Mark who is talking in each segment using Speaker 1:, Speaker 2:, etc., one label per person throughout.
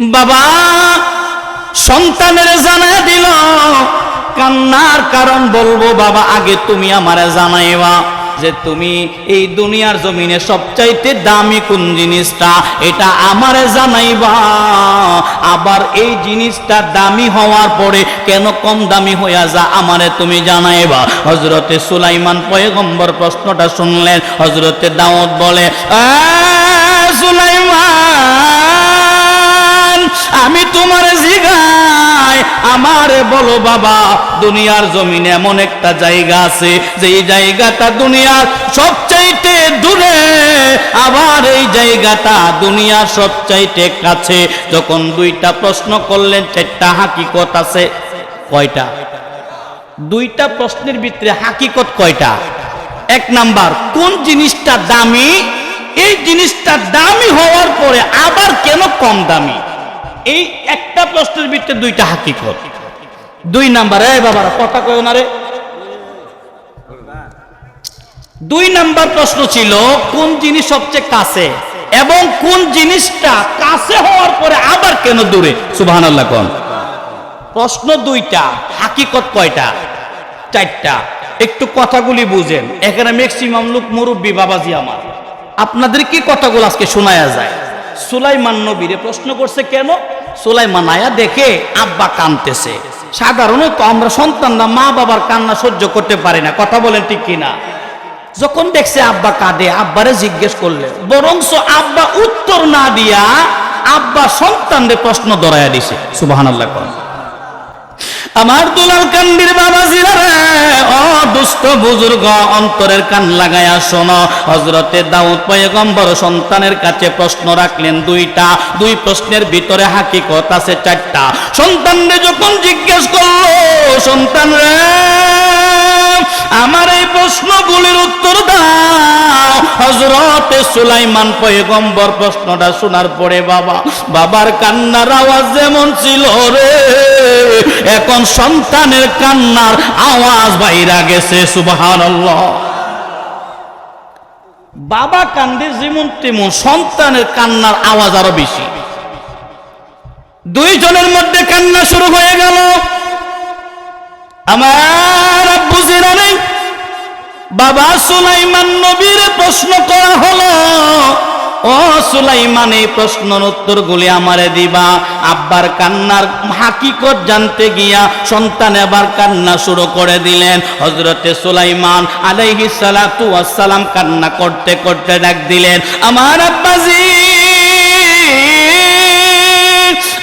Speaker 1: বাবা সন্তানের জানা দিল। কান্নার কারণ বলব বাবা আগে তুমি আমারে জানাইবা যে তুমি এই দুনিয়ার জমিনে সবচাইতে দামি কোন জিনিসটা এটা আমারে জানাইবা। আবার এই জিনিসটা দামি হওয়ার পরে কেন কম দামি হইয়া যা আমারে তুমি জানাইবা। হজরতে সুলাইমান পয়গম্বর প্রশ্নটা শুনলেন। হজরতে দাউদ বলে "আ, সুলাইমান আমি তোমার জিগাই আমারে বলো বাবা, দুনিয়ার জমিনে এমন একটা জায়গা আছে যে এই জায়গাটা দুনিয়ার সবচাইতে দূরে, আবার এই জায়গাটা দুনিয়ার সবচাইতে কাছে। যখন দুইটা প্রশ্ন করলেন, চারটা হাকিকত আছে, কয়টা? দুইটা প্রশ্নের ভিতরে হাকিকত কয়টা? এক নাম্বার, কোন জিনিসটা দামি? এই জিনিসটা দামি হওয়ার পরে আবার কেন কম দামি? এই একটা প্রশ্নের ভিতরে দুইটা হাকিকত। দুই নাম্বার, এই বাবারা, কথা কয় না রে। দুই নাম্বার প্রশ্ন ছিল, কোন জিনিস সবচেয়ে কাছে? এবং কোন জিনিসটা কাছে হওয়ার পরে আবার কেন দূরে? সুবহানাল্লাহ কোন। প্রশ্ন দুইটা, হাকিকত কয়টা? চারটা। একটু কথাগুলি বুঝেন। এখানে ম্যাক্সিমাম লোক মুরব্বী, বাবাজি আমার। আপনাদের কি কথাগুলো আজকে শোনায়া যায়? সুলাইমান নবীরে প্রশ্ন করছে কেন? সুলাইমান আয়া দেখে আব্বা কানতেছে। সাধারণত আমরা সন্তানরা মা বাবার কান্না সহ্য করতে পারি না, কথা বলেন ঠিক কিনা? যখন দেখছে আব্বা কাঁদে, আব্বারে জিজ্ঞেস করলে বরংস আব্বা উত্তর না দিয়া আব্বা সন্তানদের প্রশ্ন দরাইয়া দিছে। সুবাহান আল্লাহ আমার দুলাল কান্দির বাবা জিরারে ও দুষ্ট বুজুর্গ, অন্তরের কান লাগায়া শোনো। হজরতে দাউদ পয়গম্বর সন্তানের কাছে প্রশ্ন রাখলেন, দুইটা। দুই প্রশ্নের ভিতরে হাকিকত আছে চারটা। সন্তানরে যখন জিজ্ঞেস করল, সন্তান রে আমার এই প্রশ্নগুলির উত্তর দাও। হজরতে সুলাইমান পয়গম্বর প্রশ্নটা শোনার পরে বাবা, বাবার কান্নার আওয়াজ যেমন ছিল রে, এখন সন্তানের কান্নার আওয়াজ বাইরা গেছে, সুবহানাল্লাহ। বাবা কান্দে যেমন তেমন সন্তানের কান্নার আওয়াজ আরও বেশি। দুইজনের মধ্যে কান্না শুরু হয়ে গেল। আমার আব্বু জিরানি বাবা সুলাইমান নবীর প্রশ্ন করা হলো, ও সুলাইমান, এই প্রশ্নের উত্তরগুলি আমারে দিবা। আব্বার কান্নার হাকিকত জানতে গিয়া সন্তান এবার কান্না শুরু করে দিলেন। হজরতে সুলাইমান আলাইহি সালাতু ওয়াসসালাম কান্না করতে করতে ডাক দিলেন, আমার আব্বাজি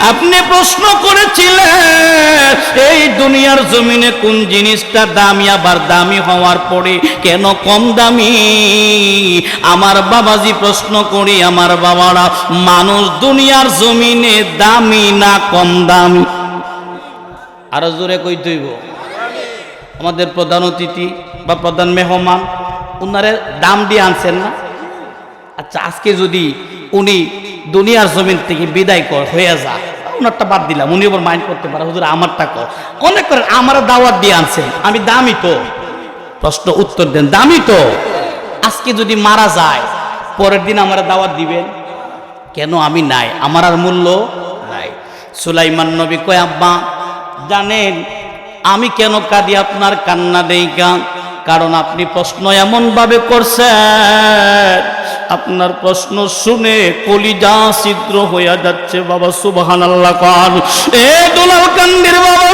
Speaker 1: আপনি প্রশ্ন করেছিলেন, এই দুনিয়ার জমিনে কোন জিনিসটা দামি আবার দামি হওয়ার পরে কেন কম দামি? আমার বাবাজি প্রশ্ন করি, আমার বাবারা, মানুষ দুনিয়ার জমিনে দামি না কম দামি? আরও জোরে কই দইব আমাদের প্রধান অতিথি বা প্রধান মেহমান, উনারে দাম দিয়ে আনছেন না? আচ্ছা আজকে যদি উনি দুনিয়ার জমিন থেকে বিদায় কর হয়ে যা। ওনারটা বাদ দিলাম, উনি ওপর মাইন্ড করতে পারে, হুজুর, আমারটা কর। অনেক করেন আমার দাওয়াত দিয়ে আনছেন, আমি দামি তো। প্রশ্ন, উত্তর দেন, দামি তো। আজকে যদি মারা যায়, পরের দিন আমার দাওয়াত দিবেন? কেন আমি নাই? আমার আর মূল্য নাই। সুলাইমান নবী কয়, আব্বা, জানেন, আমি কেন কাঁদি আপনার কান্না দেই কারণ আপনি প্রশ্ন এমন ভাবে করছেন। আপনার প্রশ্ন শুনে কলিজা ছিদ্র হইয়া যাচ্ছে বাবা সুবাহান আল্লাহ এ দুলাল কান্দির বাবা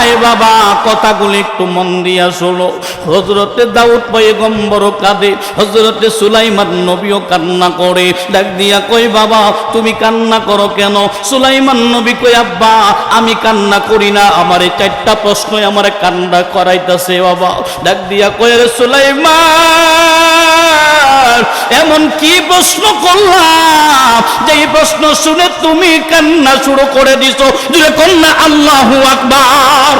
Speaker 1: আয় বাবা, কথাগুলি একটু মন দিয়া শোনো। হজরতে দাউদ পয়গম্বর কাঁদে হজরতে সুলাইমান নবীও কান্না করে। ডাক দিয়া কই বাবা, তুমি কান্না করো কেন? সুলাইমান নবী কই আব্বা, আমি কান্না করি না। আমার এই চারটা প্রশ্ন আমার কান্না করাইতেছে, বাবা। ডাক দিয়া রে সুলাইমান! এমন কি প্রশ্ন করলাম? যে প্রশ্ন শুনে তুমি কান্না শুরু করে দিছো। যে কন্যা আল্লাহু আকবার।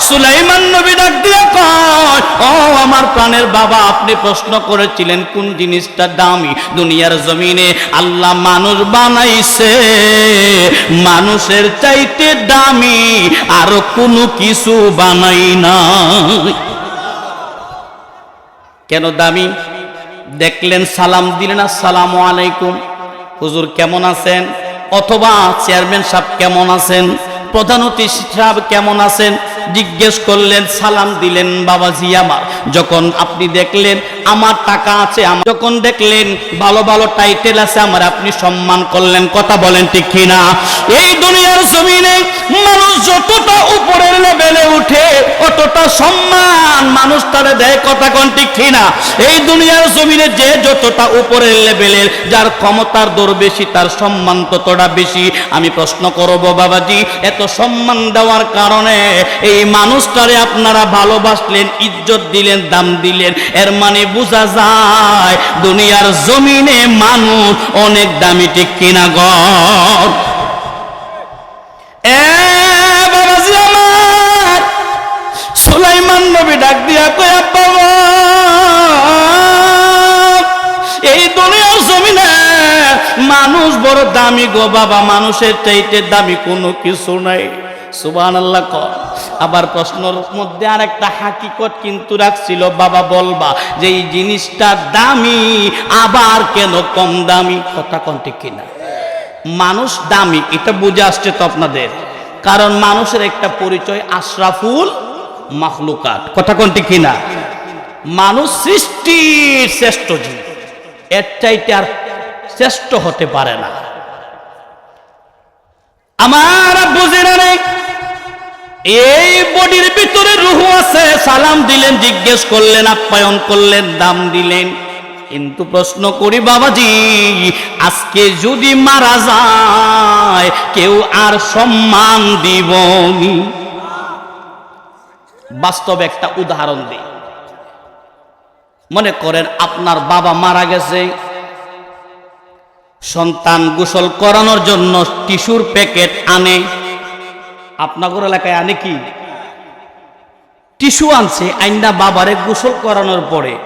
Speaker 1: সুলাইমান নবী ডাক দিয়ে কয়, ও, আমার প্রাণের বাবা, আপনি প্রশ্ন করেছিলেন কোন জিনিসটা দামি? দুনিয়ার জমিনে আল্লাহ মানুষ বানাইছে। মানুষের চাইতে দামি আর কোনো কিছু বানাই না কেন দামি? দেখলেন, সালাম দিলেন, আসসালামু আলাইকুম। হুজুর কেমন আছেন? অথবা চেয়ারম্যান সাহেব কেমন আছেন? প্রধান অতিথি সাহেব কেমন আছেন? জিজ্ঞেস করলেন, সালাম দিলেন বাবাজি আমার। যখন আপনি দেখলেন আমার টাকা আছে, আমার যখন দেখলেন ভালো ভালো টাইটেল আছে, আমার আপনি সম্মান করলেন। কথা বলেন ঠিক কিনা? এই দুনিয়ার জমিনে মানুষ যতটা লেভেলে উঠে অতটা সম্মান মানুষ তারে দেয়, কথা কোন ঠিক কিনা এই দুনিয়ার জমিনে যে যতটা উপরের লেভেলের, যার ক্ষমতার দর বেশি, তার সম্মান ততটা বেশি। আমি প্রশ্ন করব, বাবাজি, এত সম্মান দেওয়ার কারণে এই মানুষটারে আপনারা ভালোবাসলেন, ইজ্জত দিলেন, দাম দিলেন, এর মানে বোঝা যায় দুনিয়ার জমিনে মানুষ অনেক দামি, ঠিক কিনা গর মানুষ বড় দামি গো বাবা, মানুষের চাইতে দামি কোনো কিছু নাই। সুবান আল্লাহ কর আবার প্রশ্নের মধ্যে আর একটা হাকিকত কিন্তু রাখছিল, বাবা বলবা যে এই জিনিসটা দামি, আবার কেন কম দামি? কথা কোন ঠিক কিনা? মানুষ দামি, এটা বুঝে আসছে তো আপনাদের। কারণ মানুষের একটা পরিচয় আশরাফুল মাখলুকাত। কথা কোনটি কিনা? মানুষ সৃষ্টির শ্রেষ্ঠ জীব। এর চাইতে আর শ্রেষ্ঠ হতে পারে না। আমার বুঝিনা নেই এই বডির ভিতরে রুহু আছে, সালাম দিলেন, জিজ্ঞেস করলেন, আপ্যায়ন করলেন, দাম দিলেন। কিন্তু প্রশ্ন করি, বাবাজি, আজকে যদি মারা যায়, কেউ আর সম্মান দিবনি বাস্তব একটা উদাহরণ দিই। মনে করেন, আপনার বাবা মারা গেছে সন্তান গোসল করানোর জন্য টিস্যুর প্যাকেট আনে। আপনাগর এলাকায় আনে কি? টিস্যু আনছে আইনা বাবারে গোসল করানোর পরে।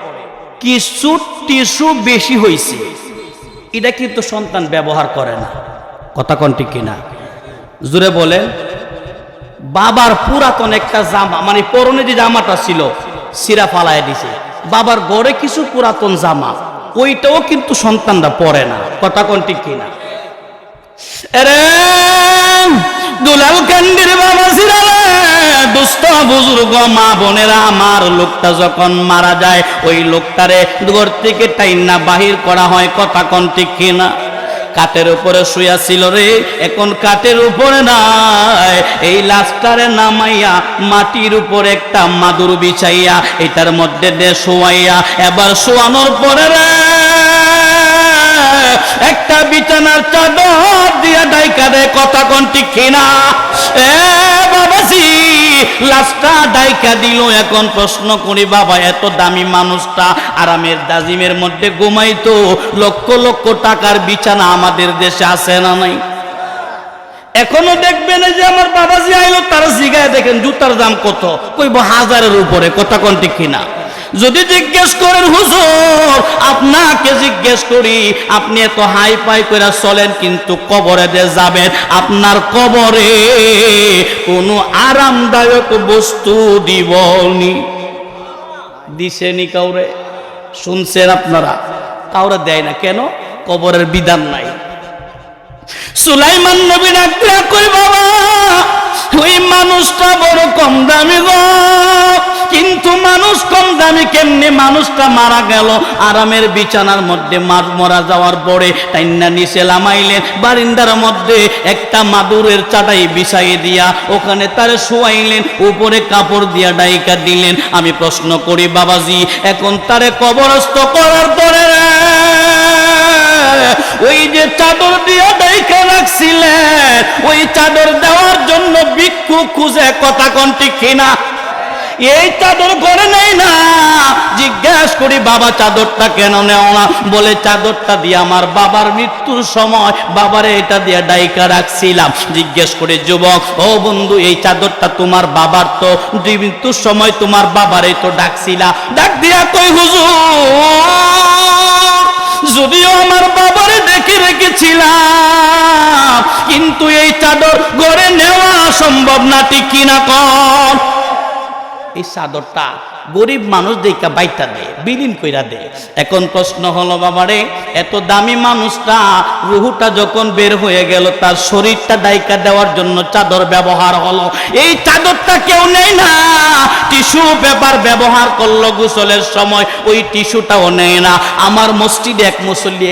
Speaker 1: কিছু টিস্যু বেশি হয়েছে এটা কিন্তু সন্তান ব্যবহার করে না। কথা কন্টি কিনা? জুড়ে বলেন। বাবার পুরাতন একটা জামা মানে পরনে যে জামাটা ছিল, সিরা ফালায় দিছে। বাবার গড়ে কিছু পুরাতন জামা। ওইটাও কিন্তু সন্তানরা পরে না। কথা কিনা আরে দুলাল কান্দির বাবা সিরালে, দুস্থ বুজুর্গ মা বোনেরা, আমার লোকটা যখন মারা যায়, ওই লোকটারে ঘর থেকে টাইনা বাহির করা হয়, কথা কোন ঠিক কিনা? কাঠের উপরে শুয়া ছিল রে, এখন কাঠের উপরে নাই। এই লাশটারে নামাইয়া মাটির উপরে একটা মাদুর বিছাইয়া, এটার মধ্যে দে শোয়াইয়া, এবার শোয়ানোর পরে রে একটা বিছানার চাদর দিয়া ডাইকা দে কথা কোন ঠিক কিনা? এ বাবাজি, লাশটা ডাইকা দিল, এখন প্রশ্ন করি, বাবা, এত দামি মানুষটা আরামের দাজিমের মধ্যে ঘুমাইতো, লক্ষ লক্ষ টাকার বিছানা আমাদের দেশে আছে না নাই? এখনও দেখবেন যে আমার বাবাজি আইলো, তার জিগায় দেখেন, জুতার দাম কত? কইব হাজারের উপরে, কথা কোন ঠিক কিনা? যদি জিজ্ঞেস করেন, হুজুর, আপনাকে জিজ্ঞেস করি, আপনি এত হাই পাই করে চলেন কিন্তু কবরে যে যাবেন, আপনার কবরে কোনো আরামদায়ক বস্তু দিবনি? দিছেনি কাউরে? শুনছেন আপনারা? কাউরে দেয় না। কেন? কবরের বিধান নাই। সুলাইমান নবী ডাকতে কই বাবা ওই মানুষটা বড় কম দামি গো। কিন্তু মানুষ কম দামি কেমনে? মানুষটা মারা গেল। আরামের বিছানার মধ্যে মার মরা যাওয়ার পরে টাইনা নিচে লামাইলেন বারিন্দার মধ্যে একটা মাদুরের চাটাই বিছাই দিয়া ওখানে তারে শোয়াইলেন। উপরে কাপড় দিয়া ডাইকা দিলেন। আমি প্রশ্ন করি, বাবাজি, এখন তারে কবরস্থ করার পরে ওই যে চাদর দিয়ে ডাইকা রাখছিলেন, ওই চাদর দেওয়ার জন্য ভিক্ষু খুঁজে কথা কন্টি কিনা? এই চাদর করে নেই না। জিজ্ঞাসা করি, বাবা, চাদরটা কেন নেও না? বলে, চাদরটা দিয়ে আমার বাবার মৃত্যুর সময় বাবারে এটা দিয়ে ডাইকা রাখছিলাম। জিজ্ঞেস করে, যুবক, ও বন্ধু, এই চাদরটা তোমার বাবার তো দুই মৃত্যুর সময় তোমার বাবারে তো ডাকছিলা? ডাক দিয়া কই হুজুর? যদিও আমার বাবারে দেখে রেখেছিলাম। কিন্তু এই চাদর গড়ে নেওয়া সম্ভব না, ঠিক কিনা? কর এই চাদরটা গরিব মানুষ দেখা বাইটা দে, বিলীন কইরা দে। এখন প্রশ্ন হলো, বাবারে, এত দামি মানুষটা, রুহুটা যখন বের হয়ে গেল, তার শরীরটা দায়িকা দেওয়ার জন্য চাদর ব্যবহার হলো। এই চাদরটা কেউ নেই না। টিস্যু পেপার ব্যবহার করল গোসলের সময়, ওই টিস্যুটাও নেয় না। আমার মসজিদে এক মুসল্লি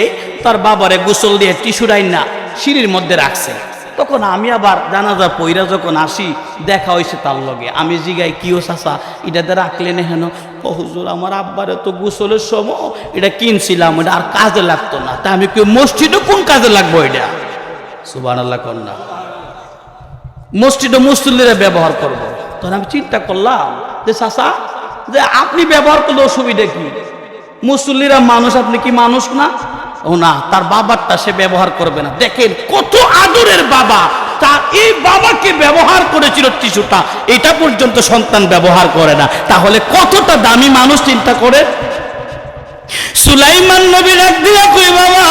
Speaker 1: তার বাবারে গোসল দিয়ে টিস্যুটাই না সিঁড়ির মধ্যে রাখছে। তখন আমি আবার জানাজা পইরা যখন আসি, দেখা হয়েছে তার লগে। আমি জিগাই কিও চাষা এটাতে রাখলেন হেন? হুজুর, আমার আব্বারে তো গোসলের সময় এটা কিনছিলাম, এটা আর কাজে লাগতো না। তা আমি কি মসজিদে কোন কাজে লাগবো এটা? সুবান আল্লাহ কন্যা মসজিদে মুসল্লিরা ব্যবহার করব। তখন আমি চিন্তা করলাম যে চাষা যে আপনি ব্যবহার করলে অসুবিধা কি? মুসল্লিরা মানুষ, আপনি কি মানুষ না? ও না, তার বাবারটা সে ব্যবহার করবে না। দেখেন কত আদরের বাবা। তার এই বাবাকে ব্যবহার করেছিল টিস্যুটা। এটা পর্যন্ত সন্তান ব্যবহার করে না। তাহলে কতটা দামি মানুষ চিন্তা করে? সুলাইমান নবীর একদিন কই বাবা।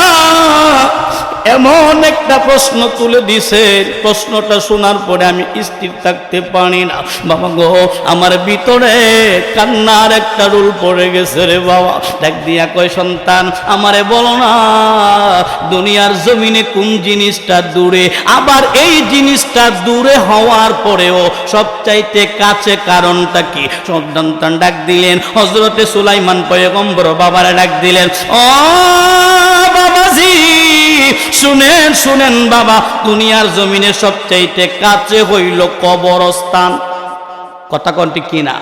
Speaker 1: এমন একটা প্রশ্ন তুলে দিছে। প্রশ্নটা শোনার পরে আমি স্থির থাকতে পারি না। বাবা গো, আমার ভিতরে কান্নার একটা রুল পড়ে গেছে রে বাবা। দেখ দিয়া কয় সন্তান, আমারে বলো না, দুনিয়ার জমিনে কোন জিনিসটা দূরে? আবার এই জিনিসটা দূরে হওয়ার পরেও সবচাইতে কাছে কারণটা কি? সন্তান ডাক দিলেন হজরতে সুলাইমান পয়গম্বর বাবারা ডাক দিলেন, ও বাবাজি শুনেন শুনেন বাবা, দুনিয়ার জমিনে সবচাইতে কাছে হইল কবরস্থান। কথা কন্টি কিনা?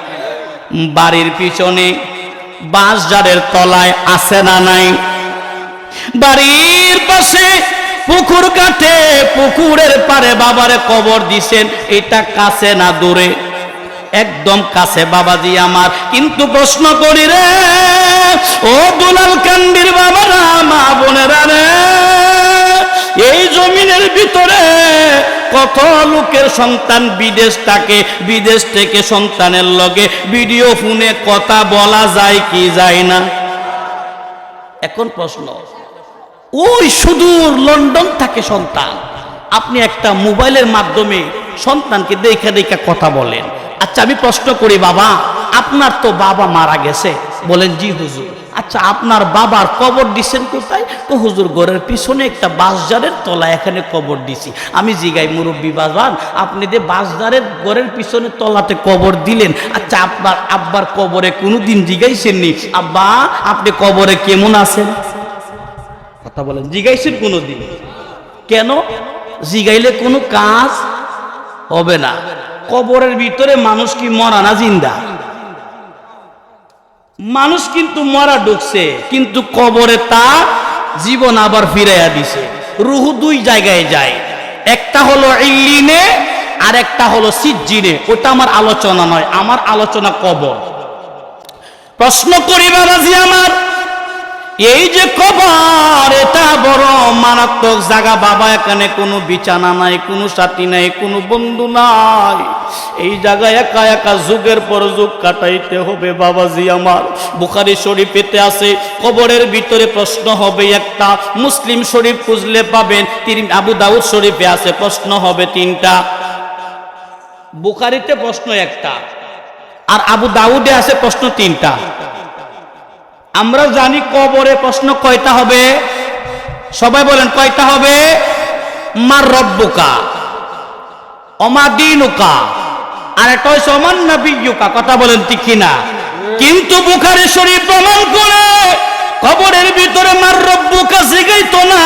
Speaker 1: বাড়ির পিছনে বাঁশ জারের তলায় আছে না নাই? বাড়ির পাশে পুকুর কাটে পুকুরের পারে বাবারে কবর দিছেন, এটা কাছে না দূরে? একদম কাছে, বাবাজি আমার। কিন্তু প্রশ্ন করি রে, ও দুলাল কান্ডির বাবারা, মা বোনেরা রে এই জমিনের ভিতরে কত লোকের সন্তান বিদেশ থাকে, বিদেশ থেকে সন্তানের লগে ভিডিও ফোনে কথা বলা যায় কি যায় না? এখন প্রশ্ন, ওই সুদূর লন্ডন থাকে সন্তান, আপনি একটা মোবাইলের মাধ্যমে সন্তানকে দেখে দেখে কথা বলেন। আচ্ছা আমি প্রশ্ন করি, বাবা, আপনার তো বাবা মারা গেছে, বলেন, জি হুজুর। আচ্ছা আপনার বাবার কবর দিছেন কোথায়? তো হুজুর ঘরের পিছনে একটা বাঁশজারের তলা এখানে কবর দিছি। আমি জিগাই, মুরব্বী বাজান, আপনি যে বাঁশজারের ঘরের পিছনে তলাতে কবর দিলেন আচ্ছা আপনার আব্বার কবরে কোনোদিন জিগাইছেন নি আব্বা, আপনি কবরে কেমন আছেন? কথা বলেন, জিগাইছেন কোনোদিন? কেন? জিগাইলে কোনো কাজ হবে না। কবরের ভিতরে মানুষ কি মরা না জিন্দা? মানুষ কিন্তু মরা ঢুকছে কিন্তু কবরে তা জীবন আবার ফিরাইয়া দিছে। রুহু দুই জায়গায় যায়। একটা হলো ইল্লিনে আর একটা হলো সিজ্জিনে। ওটা আমার আলোচনা নয়, আমার আলোচনা কবর। প্রশ্ন করি বাবাজি আমার? এই যে কবর এটা বড় মারাত্মক জায়গা। বাবা, এখানে কোনো বিছানা নাই, কোনো সাথী নাই, কোনো বন্ধু নাই। এই জায়গায় একা একা যুগের পর যুগ কাটাইতে হবে বাবাজি আমার। বুখারি শরীফেতে আছে, কবরের ভিতরে প্রশ্ন হবে একটা। মুসলিম শরীফ খুঁজলে পাবেন, তিন আবু দাউদ শরীফে আছে, প্রশ্ন হবে তিনটা। বুখারিতে প্রশ্ন একটা, আর আবু দাউদে আছে প্রশ্ন তিনটা। আমরা জানি কবরে প্রশ্ন কয়টা হবে? সবাই বলেন, কয়টা হবে? মার রব্বুকা অমাদিনুকা আর একটা হচ্ছে অমান্না বিজ্ঞা কথা বলেন ঠিক কিনা? কিন্তু বুখারি শরীফ প্রমাণ করে কবরের ভিতরে মার রব্বুকা জিগাইতো না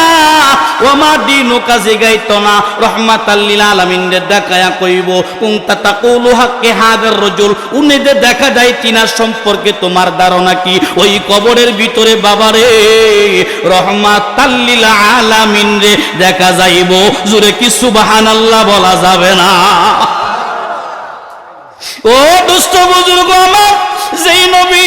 Speaker 1: ওমা দিনুকা জিগাইতো না। রহমাতাল্লিল দেখায়া কইব হাক্কে রজুল। দেখা যায় সম্পর্কে তোমার ধারণা কি? ওই কবরের ভিতরে বাবারে রহমাতাল্লিল আলামিন রে দেখা যাইব। জুরে কি সুবহানাল্লাহ বলা যাবে না? ও দুষ্ট বুজুর্গ আমার যেই নবী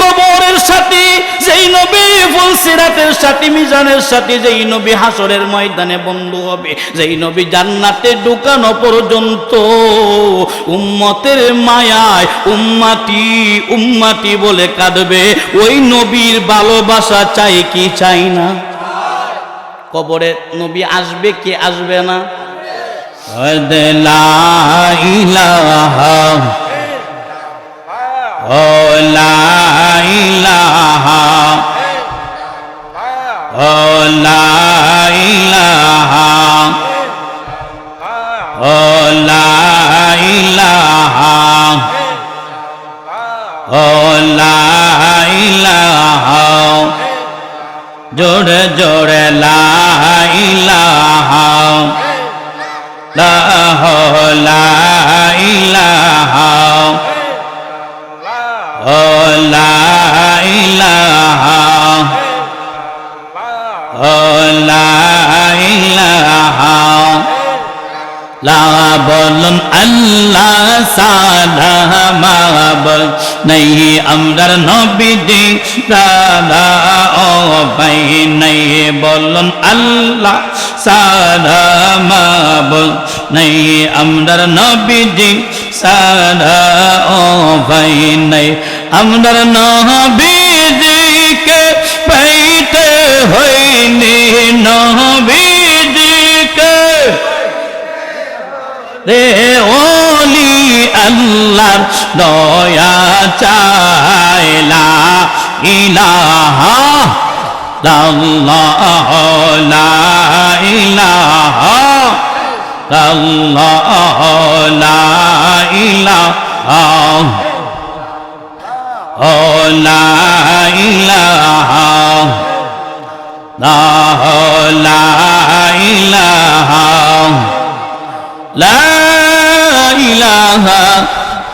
Speaker 1: কবরের সাথে, যেই নবী ফুলসিরাতের সাথে, মিজানের সাথে, যেই নবী হাসরের ময়দানে বন্ধু হবে, যেই নবী জান্নাতে ঢুকানো পর্যন্ত উম্মতের মায়ায় উম্মাটি উম্মাটি বলে কাঁদবে। ওই নবীর ভালোবাসা চাই কি চাই না? কবরে নবী আসবে কি আসবে না? লা ইলাহা ও লাইলাহা ও লাইলাহা ও লাইলাহা ও লাইলাহা জোরে জোরে লাইলাহা লাহ লাইলাহা বলুন আল্লাহ সাদা মাবল নাই আমরার নবীজি সাদা ও ভাই নাই বলুন আল্লাহ সাদা মাবল নাই আমরার নবীজি সাদা ও ভাই নাই আমরার নবীজিকে পাইতে হইনি নবীজিকে। রে ওলি আল্লাহর দয়া চাইলা, ইলাহা লাল্লাহ লা ইলাহা লাল্লাহ লা ইলাহা لا إله لا لا إله لا إله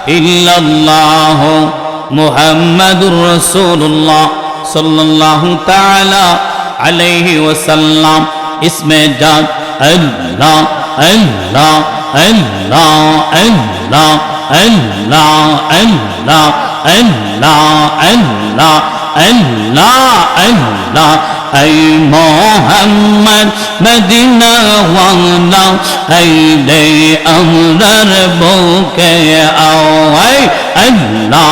Speaker 1: إلا الله محمد رسول الله صلى الله تعالى عليه وسلم. اسم جاد. الله الله الله الله الله الله. আল্লাহ আল্লাহ আল্লাহ আল্লাহ। এই মোহাম্মদ মদিনা ওয়ালা, এই দে আমরার বুকে আও এই আল্লাহ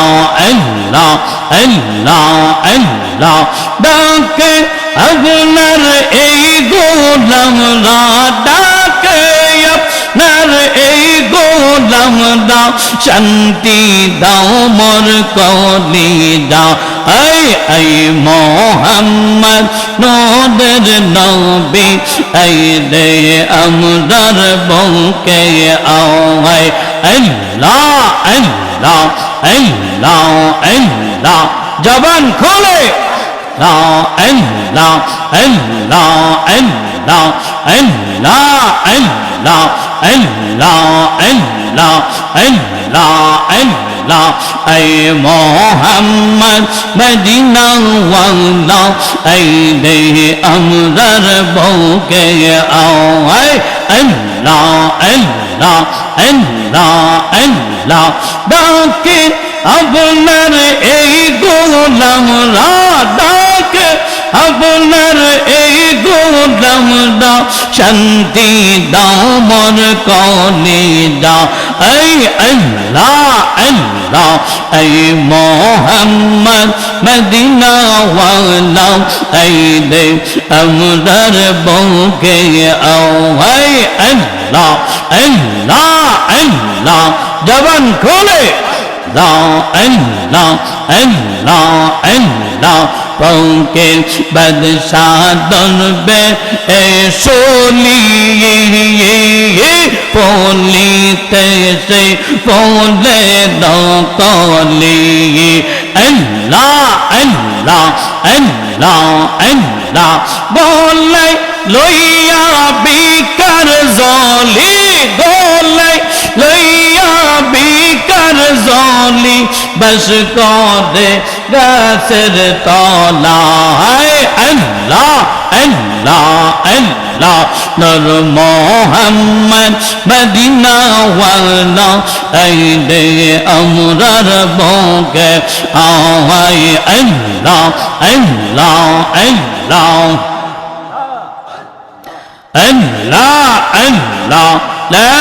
Speaker 1: আল্লাহ আল্লাহ আল্লাহ। ডাকে আপনার গোলাম দাও শান্তি দাও মোর কলি দাও আই আই মোহাম্মদ নোদের নবী আই দে আমদার বংকে আওয়াই আল্লাহ আল্লাহ আল্লাহ আল্লাহ জবান খোলে লা আল্লাহ আল্লাহ আল্লাহ আল্লাহ আল্লাহ আল্লাহ আল্লাহ আল্লাহ আল্লাহ আল্লাহ এ মোহাম্মদ মদিনা ওয়ালা এই দে আমরার বউকে আও আল্লাহ আল্লাহ আল্লাহ আল্লাহ ডাকে আপনার এই গোলামরা ডাকে আপনার এই গোলামরা শান্তি দাও মর কলে দাও এই আল্লাহ আল্লাহ, এই মোহাম্মদ মদিনা ওয়ালা এই দে আমরার বউকে আও এই আল্লাহ আল্লাহ আল্লাহ। জবান খোলে লা আল্লাহ আল্লাহ আল্লাহ। পৌকে বদশাদন বে এ সোলিয়ে পলিতে সে পলে দকলি আল্লাহ আল্লাহ আল্লাহ আল্লাহ বলে, লইয়া বিকার জলি লইয়া বিকার জলি বস করে গাছের তলায়, আল্লাহ আল্লাহ আল্লাহ, নর মোহাম্মদ মদিনা ওয়ালা দে আমরার বকে আওয়াই আল্লাহ আল্লাহ আল্লাহ। আল্লাহ আল্লাহ, লা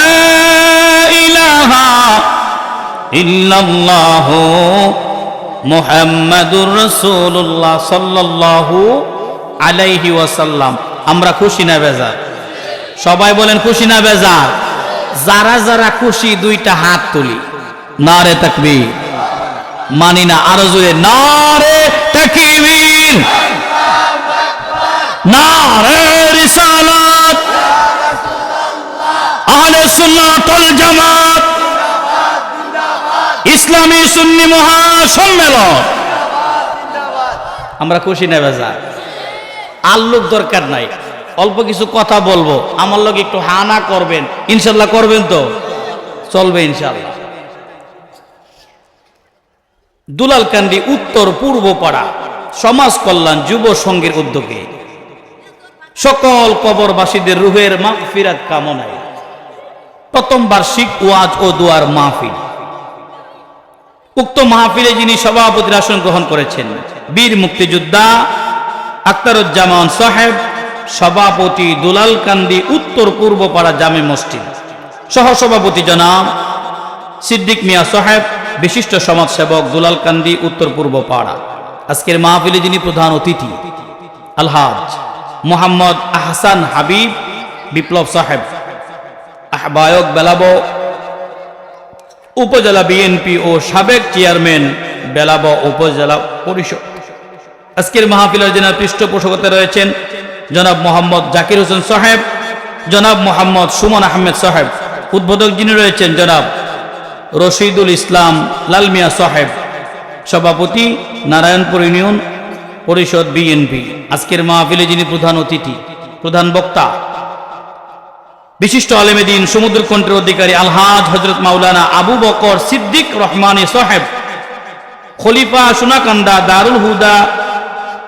Speaker 1: ইলাহা ইল্লাল্লাহ মুহাম্মাদুর রাসূলুল্লাহ সাল্লাল্লাহু আলাইহি ওয়াসাল্লাম। আমরা খুশি না বেজার? সবাই বলেন খুশি না বেজার? যারা যারা খুশি দুইটা হাত তুলি। নারে তাকবীর। মানি না, আরও জোরে, নারে তাকবীর। নারে রিসালাত। আহলে সুন্নাত ওয়াল জামাত। ইসলামী সুন্নি মহাসম্মেলন। আমরা খুশি নেই বেজা? আর লোক দরকার নাই। অল্প কিছু কথা বলব। আমার লোক একটু হানা করবেন। ইনশাল্লাহ করবেন তো? চলবে ইনশাল্লাহ। দুলালকান্দি উত্তর পূর্ব পাড়া সমাজ কল্যাণ যুব সংঘের উদ্যোগে। সকল কবরবাসীদের রুহের মাগফিরাত কামনায় প্রথম বার্ষিক ওয়াজ ও দুয়ার মাহফিল। উক্ত মাহফিলে যিনি সভাপতির আসন গ্রহণ করেছেন, বীর মুক্তিযোদ্ধা আক্তারুজ্জামান সাহেব, সভাপতি দুলাল কান্দি উত্তর পূর্ব পাড়া জামে মসজিদ, সহসভাপতি জনাব সিদ্দিক মিয়া সাহেব, বিশিষ্ট সমাজসেবক দুলাল কান্দি উত্তর পূর্ব পাড়া আজকের মাহফিলে যিনি প্রধান অতিথি, আলহাজ মোহাম্মদ আহসান হাবিব বিপ্লব সাহেব, আহ্বায়ক বেলাবো উপজেলা বিএনপি ও সাবেক চেয়ারম্যান বেলাব উপজেলা পরিষদ। আজকের মাহফিলের জেনার পৃষ্ঠপোষকতা রয়েছেন, জনাব মোহাম্মদ জাকির হোসেন সাহেব, জনাব মোহাম্মদ সুমন আহমেদ সাহেব, উদ্বোধক যিনি রয়েছেন, জনাব রশিদুল ইসলাম লালমিয়া সাহেব, সভাপতি নারায়ণপুর ইউনিয়ন পরিষদ বিএনপি। আজকের মাহফিলে যিনি প্রধান অতিথি, প্রধান বক্তা বিশিষ্ট আলেমেদিন সমুদ্র কণ্ঠের অধিকারী আলহাজ হজরত মাওলানা আবু বকর সিদ্দিক রহমানী সাহেব, খলিফা সোনাকান্দা দারুল হুদা,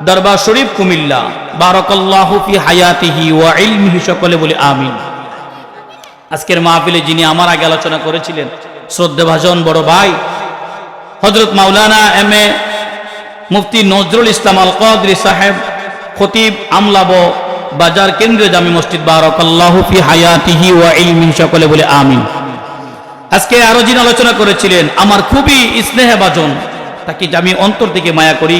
Speaker 1: দরবার শরীফ, কুমিল্লা। বারকাল্লাহু ফি হায়াতিহি ওয়া ইলমিহি, সকলে বলে আমিন। আজকের মাহফিলে যিনি আমার আগে আলোচনা করেছিলেন শ্রদ্ধা ভাজন বড় ভাই হজরত মাওলানা এম এ মুফতি নজরুল ইসলাম আল কদরি সাহেব, খতিব আমলাব বাজার কেন্দ্রীয় জামি মসজিদ বারকাল্লাহু ফি হায়াতিহি ওয়া ইলমিহি সকলে বলে আমিন। আজকে আরও যিনি আলোচনা করেছিলেন, আমার খুবই স্নেহভাজন, তাকে আমি অন্তর থেকে মায়া করি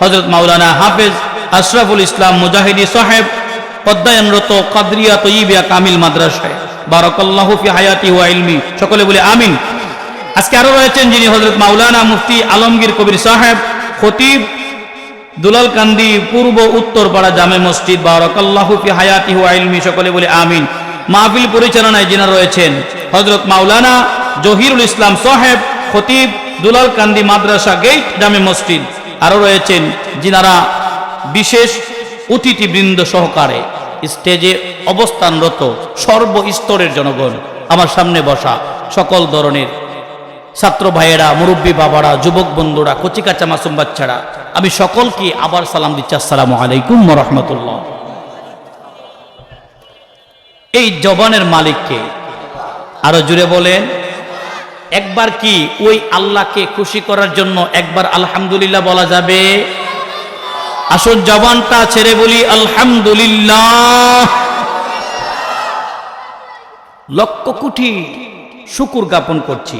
Speaker 1: হজরত মাওলানা হাফেজ আশরাফুল ইসলাম মুজাহিদি সাহেব, অধ্যয়নরত কাদরিয়া তৈবিয়া কামিল মাদ্রাসায়। বারকাল্লাহু ফি হায়াতি ওয়া ইলমি, সকলে বলে আমিন। আজকে আরও রয়েছেন যিনি হজরত মাওলানা মুফতি আলমগীর কবির সাহেব, খতিব দুলাল কান্দি পূর্ব উত্তর পাড়া জামে মসজিদ, বারকাল্লাহু ফি হায়াতি ওয়া ইলমি, সকলে বলে আমিন। মাহফিল পরিচালনায় যিনি রয়েছেন হজরত মাওলানা জহিরুল ইসলাম সাহেব, খতিব দুলাল কান্দি মাদ্রাসা গেট জামে মসজিদ। আরও রয়েছেন যিনারা বিশেষ অতিথিবৃন্দ সহকারে স্টেজে অবস্থানরত সর্বস্তরের জনগণ আমার সামনে বসা সকল ধরনের ছাত্র ভাইয়েরা, মুরব্বী বাবারা, যুবক বন্ধুরা, কচিকাচা মাসুম বাচ্চারা আমি সকলকে আবার সালাম দিচ্ছি, আসসালামু আলাইকুম রহমতুল্লাহ। এই জবানের মালিককে আরও জুড়ে বলেন, একবার কি ওই আল্লাহকে খুশি করার জন্য একবার আলহামদুলিল্লাহ বলা যাবে? আসল জবানটা ছেড়ে বলি, আলহামদুলিল্লাহ। লক্ষ কোটি শুকুর জ্ঞাপন করছি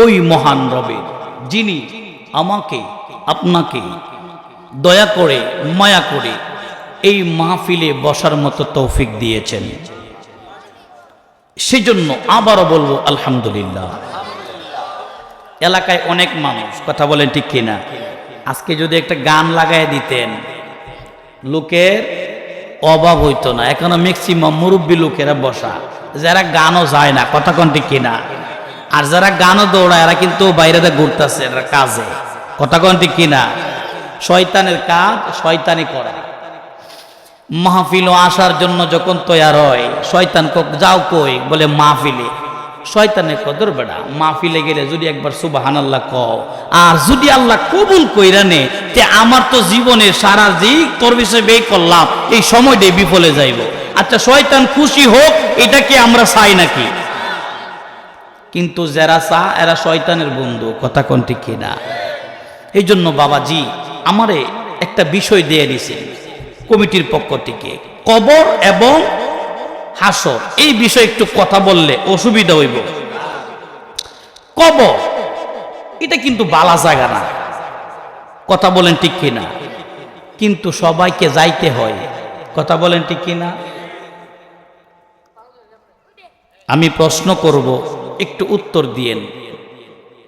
Speaker 1: ওই মহান রবের, যিনি আমাকে, আপনাকে দয়া করে, মায়া করে এই মাহফিলে বসার মতো তৌফিক দিয়েছেন। সেজন্য আবারও বলব, আলহামদুলিল্লাহ। এলাকায় অনেক মানুষ, কথা বলেন ঠিক কিনা? আজকে যদি একটা গান লাগাই দিতেন, লোকের অভাব হইতো না। এখনও ম্যাক্সিমাম মুরব্বী লোকেরা বসা। যারা গানও যায় না, কথা কোন ঠিক কিনা? আর যারা গানও দৌড়ায়, এরা কিন্তু বাইরে ঘুরতেছে, এরা কাজে। কথা কোন ঠিক কিনা? শয়তানের কাজ শয়তানি করে। মাহফিল আসার জন্য যখন তৈয়ার হয়, শয়তান কক যাও কই? বলে মাহফিলে। শয়তানের কদর বেড়া। মাহফিলে গেলে যদি একবার সুবাহান আল্লাহ কও, আর যদি আল্লাহ কবুল কইরা নে, তে আমার তো জীবনে সারা যে তোর বিষয়ে বে করলাম, এই সময়টাই বিফলে যাইব। আচ্ছা শয়তান খুশি হোক, এটা কি আমরা চাই নাকি? কিন্তু যারা চা, এরা শয়তানের বন্ধু। কথা কোন ঠিক কিনা? এই জন্য বাবাজি, আমারে একটা বিষয় দিয়ে দিছে কমিটির পক্ষ থেকে। কবর এবং হাসর, এই বিষয়ে একটু কথা বললে অসুবিধা হইব। কবর, এটা কিন্তু বালা জায়গা না। কথা বলেন ঠিক কিনা? কিন্তু সবাইকে যাইতে হয়। কথা বলেন ঠিক কিনা? আমি প্রশ্ন করব একটু উত্তর দিয়েন।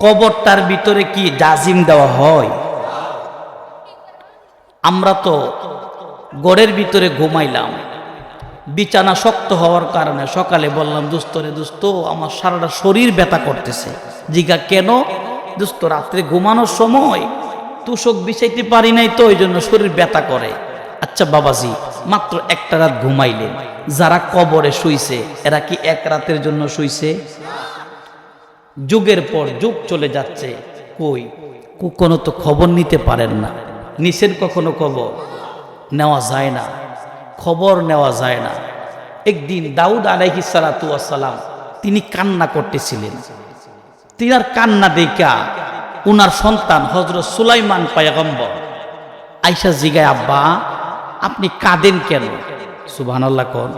Speaker 1: কবরটার ভিতরে কি জাজিম দেওয়া হয়? আমরা তো গড়ের ভিতরে ঘুমাইলাম। বিছানা শক্ত হওয়ার কারণে সকালে বললাম দুস্তরে দুস্ত, আমার সারাটা শরীর ব্যথা করতেছে। জিগা কেন? দুস্ত, রাত্রে ঘুমানোর সময় তুষক বিছাইতে পারি নাই তো, ওই জন্য শরীর ব্যথা করে। আচ্ছা বাবাজি, মাত্র একটা রাত ঘুমাইলেন। যারা কবরে শুইছে, এরা কি এক রাতের জন্য শুইছে? যুগের পর যুগ চলে যাচ্ছে। কই? কোনো তো খবর নিতে পারেন না। নিছেন কখনো খবর? নেওয়া যায় না। খবর নেওয়া যায় না। একদিন দাউদ আলাইহি সালাম তিনি কান্না করতেছিলেন। তিনার কান্না দেখা উনার সন্তান হজরত সুলাইমান পায়গম্বর আইসা জিগায়, আব্বা, আপনি কাঁদেন কেন? সুবহানাল্লাহ কন।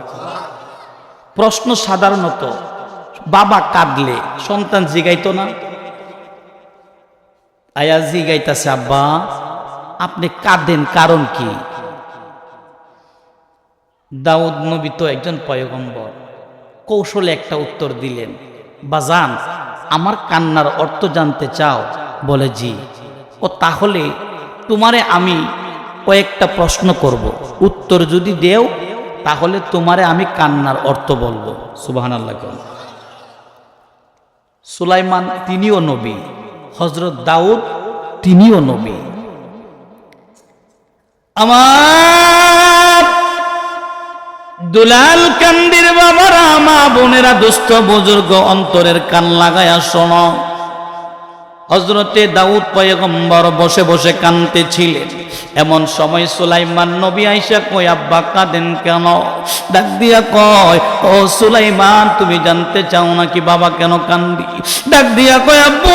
Speaker 1: প্রশ্ন সাধারণত বাবা কাঁদলে, সন্তান জিগাইতো না। আয়া জিগাইতাছে, আব্বা, আপনি কাঁদেন কারণ কি? দাউদ নবী তো একজন পয়গম্বর। কৌশলে একটা উত্তর দিলেন, বা বাজান আমার কান্নার অর্থ জানতে চাও? বলে, জি। ও তাহলে তোমারে আমি কয়েকটা প্রশ্ন করব। উত্তর যদি দেও, তাহলে তোমারে আমি কান্নার অর্থ বলব। সুবাহান আল্লাহ সুলাইমান তিনিও নবী হজরত দাউদ তিনিও নবী। আমার দুলাল কান্দির বাবারা, মা বোনেরা দুস্থ বুজুর্গ অন্তরের কান লাগায়া শোনো। হজরতে দাউদ পয়গম্বর বসে বসে কানতেছিলেন এমন সময় সুলাইমান নবী আইসা কই আব্বা, কাঁদেন কেন? ডাক দিয়া কয়, ও সুলাইমান, তুমি জানতে চাও নাকি বাবা কেন কান্দি ডাক দিয়া কয়, আব্বু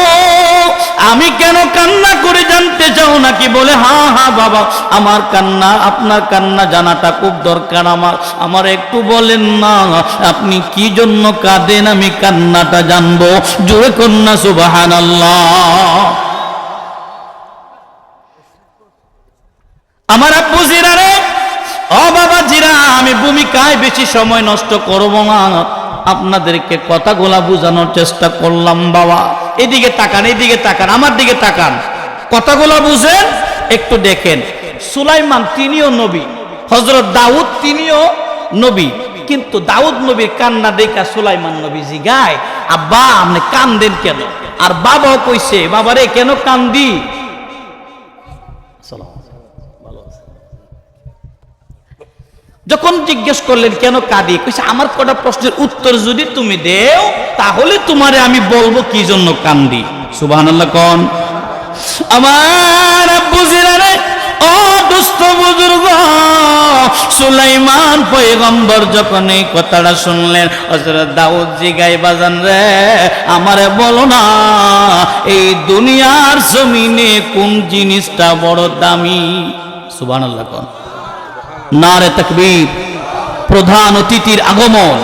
Speaker 1: আমি কেন কান্না করে জানতে চাও নাকি বলে, হা হা, বাবা, আমার কান্না, আপনার কান্না জানাটা খুব দরকার আমার। আমার একটু বলেন না আপনি কি জন্য কাঁদেন? আমি কান্নাটা জানব। জোরে কন্যা সুবাহান আমার আব্বু জিরা রে ও বাবা জিরা, আমি ভূমিকায় বেশি সময় নষ্ট করব না। আপনাদেরকে কথাগুলা বোঝানোর চেষ্টা করলাম, বাবা। এদিকে তাকান এদিকে তাকান, আমার দিকে তাকান। কথাগুলা বুঝেন, একটু দেখেন। সুলাইমান তিনিও নবী হজরত দাউদ তিনিও নবী, কিন্তু দাউদ নবীর কান্না দেখা সুলাইমান নবী জিগায়, আব্বা, আপনি কান্দেন কেন? আর বাবাও কইছে, বাবারে, কেন কান্দি? যখন জিজ্ঞেস করলেন, কেন কাঁদি? কইছে, আমার কটা প্রশ্নের উত্তর যদি তুমি দেও, তাহলে তোমারে আমি বলব কি জন্য কান্দি? সুবহানাল্লাহ কোন। আমার বুজুর্গ, সুলাইমান পয়গম্বর যখন এই কথাটা শুনলেন, হযরত দাউদ জিগাই, বাজান রে, আমারে বলো না, এই দুনিয়ার জমিনে কোন জিনিসটা বড় দামি? সুবহানাল্লাহ কোন। নারে তকবীর, প্রধান অতিথির আগমন।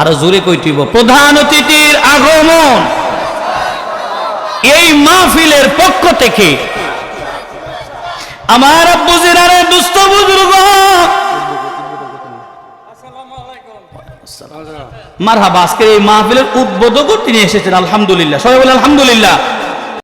Speaker 1: আরও জোরে কইটিব প্রধান অতিথির আগমন। এই মাহফিলের পক্ষ থেকে আমার বুজিরারে দুস্থ বুজুর্গ। মারহাবা, আজকের এই মাহফিলের উদ্বোধকও তিনি এসেছেন, আলহামদুলিল্লাহ। সবাই বলে আলহামদুলিল্লাহ।